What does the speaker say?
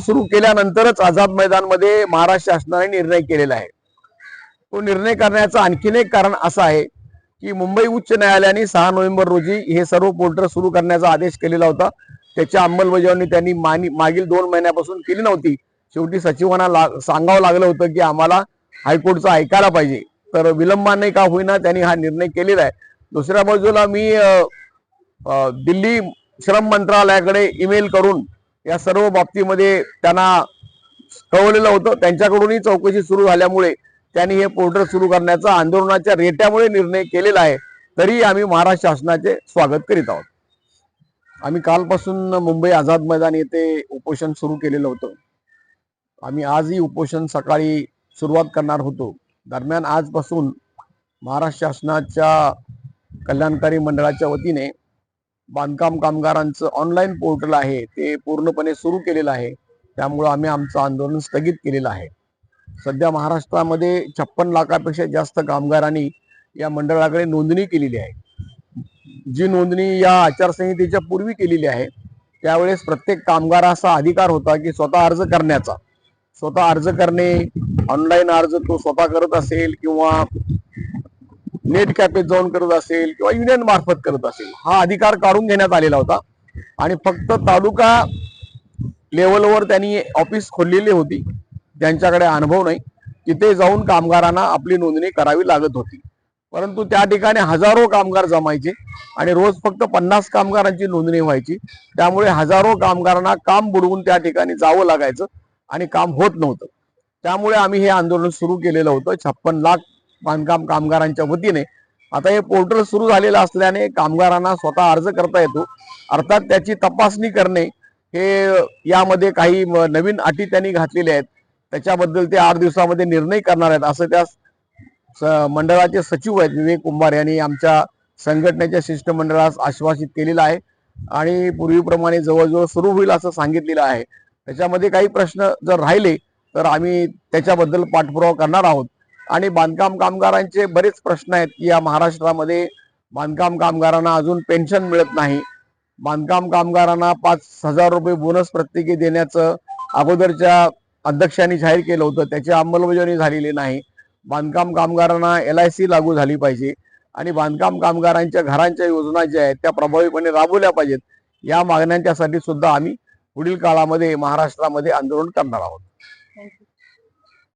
सुरू केल्यानंतरच आझाद मैदानमध्ये महाराष्ट्र शासनाने निर्णय केलेला आहे. तो निर्णय करण्याचं आणखीन एक कारण असं आहे की मुंबई उच्च न्यायालयाने सहा नोव्हेंबर रोजी हे सर्व पोर्टल सुरू करण्याचा आदेश केलेला होता. त्याची अंमलबजावणी त्यांनी मानी मागील दोन महिन्यापासून केली नव्हती. शेवटी सचिवांना ला सांगावं लागलं होतं की आम्हाला हायकोर्टचं ऐकायला पाहिजे. तर विलंबाने का होईना त्यांनी हा निर्णय केलेला आहे. दुसऱ्या बाजूला मी दिल्ली श्रम मंत्रालयाकडे ईमेल करून या सर्व बाबतीमध्ये त्यांना कळवलेलं होतं. त्यांच्याकडूनही चौकशी सुरू झाल्यामुळे त्यांनी हे पोर्टल सुरू करण्याचा आंदोलनाच्या रेट्यामुळे निर्णय केलेला आहे. तरी आम्ही महाराष्ट्र शासनाचे स्वागत करीत आहोत. आम्ही कालपासून मुंबई आझाद मैदान येथे उपोषण सुरू केलेलं होतं. आम्ही आजही उपोषण सकाळी सुरुवात करणार होतो. दरम्यान आजपासून महाराष्ट्र शासनाच्या कल्याणकारी मंडळाच्या वतीने बांधकाम कामगारांचं ऑनलाईन पोर्टल आहे ते पूर्णपणे सुरू केलेलं आहे. त्यामुळं आम्ही आमचं आंदोलन स्थगित केलेलं आहे. सध्या महाराष्ट्रामध्ये छप्पन लाखापेक्षा जास्त कामगारांनी या मंडळाकडे नोंदणी केलेली आहे. जी नोंदणी या आचारसंहितेच्या पूर्वी केलेली आहे त्यावेळेस प्रत्येक कामगार असा अधिकार होता की स्वतः अर्ज करण्याचा. स्वतः अर्ज करणे ऑनलाईन अर्ज तो स्वतः करत असेल किंवा नेट कॅफेत जाऊन करत असेल किंवा युनियन मार्फत करत असेल हा अधिकार काढून घेण्यात आलेला होता. आणि फक्त तालुका लेवलवर त्यांनी ऑफिस खोललेली होती. त्यांच्याकडे अनुभव नाही. तिथे जाऊन कामगारांना आपली नोंदणी करावी लागत होती. परंतु त्या ठिकाणी हजारो कामगार जमायचे आणि रोज फक्त पन्नास कामगारांची नोंदणी व्हायची. त्यामुळे हजारो कामगारांना काम बुडवून त्या ठिकाणी जावं लागायचं आणि काम होत नव्हतं. त्यामुळे आम्ही हे आंदोलन सुरू केलेलं होतं. छप्पन लाख बांधकाम कामगारांच्या वतीने. आता हे पोर्टल सुरू झालेलं असल्याने कामगारांना स्वतः अर्ज करता येतो. अर्थात त्याची तपासणी करणे हे यामध्ये काही म- नवीन अटी त्यांनी घातलेल्या आहेत. त्याच्याबद्दल ते आठ दिवसामध्ये निर्णय करणार आहेत असं त्या स- मंडळाचे सचिव आहेत विवेक कुंभार यांनी आमच्या संघटनेच्या शिष्टमंडळास आश्वासित केलेलं आहे. आणि पूर्वीप्रमाणे जवळजवळ सुरू होईल असं सांगितलेलं आहे. त्याच्यामध्ये काही प्रश्न जर राहिले तर आम्ही त्याच्याबद्दल पाठपुरावा करणार आहोत. आणि बांधकाम कामगारांचे बरेच प्रश्न आहेत की या महाराष्ट्रामध्ये बांधकाम कामगारांना अजून पेन्शन मिळत नाही. बांधकाम कामगारांना पाच हजार रुपये बोनस प्रत्येकी देण्याचं अगोदरच्या अध्यक्षांनी जाहीर केलं होतं. त्याची अंमलबजावणी झालेली नाही. बांधकाम कामगारांना एल आय सी लागू झाली पाहिजे. आणि बांधकाम कामगारांच्या घरांच्या योजना ज्या आहेत त्या प्रभावीपणे राबवल्या पाहिजेत. या मागण्यांच्यासाठी सुद्धा आम्ही पुढील काळामध्ये महाराष्ट्रामध्ये आंदोलन करणार आहोत.